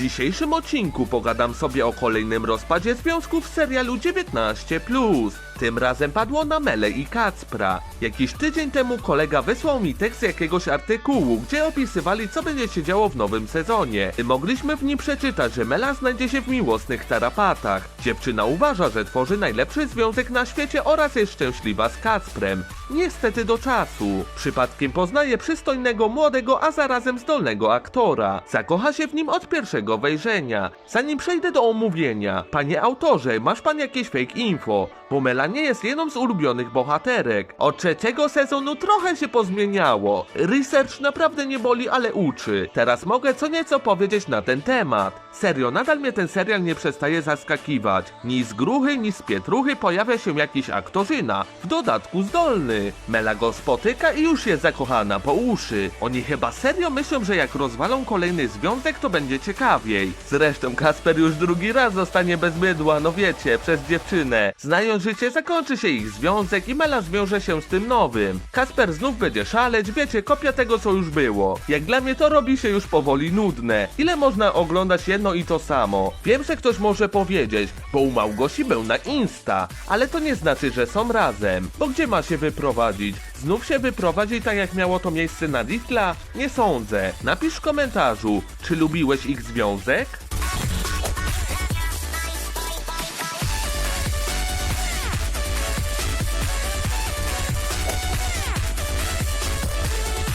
dzisiejszym odcinku pogadam sobie o kolejnym rozpadzie związków w serialu 19+. Tym razem padło na Mele i Kacpra. Jakiś tydzień temu kolega wysłał mi tekst jakiegoś artykułu, gdzie opisywali co będzie się działo w nowym sezonie. Mogliśmy w nim przeczytać, że Mela znajdzie się w miłosnych tarapatach. Dziewczyna uważa, że tworzy najlepszy związek na świecie oraz jest szczęśliwa z Kacprem. Niestety do czasu. Przypadkiem poznaje przystojnego, młodego, a zarazem zdolnego aktora. Zakocha się w nim od pierwszego wejrzenia. Zanim przejdę do omówienia, panie autorze, masz pan jakieś fake info? Bo Mela nie jest jedną z ulubionych bohaterek. Od trzeciego sezonu trochę się pozmieniało. Research naprawdę nie boli, ale uczy. Teraz mogę co nieco powiedzieć na ten temat. Serio, nadal mnie ten serial nie przestaje zaskakiwać. Ni z gruchy, ni z pietruchy pojawia się jakiś aktorzyna. W dodatku zdolny. Mela go spotyka i już jest zakochana po uszy. Oni chyba serio myślą, że jak rozwalą kolejny związek, to będzie ciekawiej. Zresztą Kasper już drugi raz zostanie bez mydła, no wiecie, przez dziewczynę. Znając życie, zakończy się ich związek i Mela zwiąże się z tym nowym. Kasper znów będzie szaleć, wiecie, kopia tego co już było. Jak dla mnie to robi się już powoli nudne. Ile można oglądać jedno i to samo? Wiem, że ktoś może powiedzieć, bo u Małgosi był na Insta, ale to nie znaczy, że są razem. Bo gdzie ma się wyprowadzić? Znów się wyprowadzi tak jak miało to miejsce na Ditla? Nie sądzę. Napisz w komentarzu, czy lubiłeś ich związek?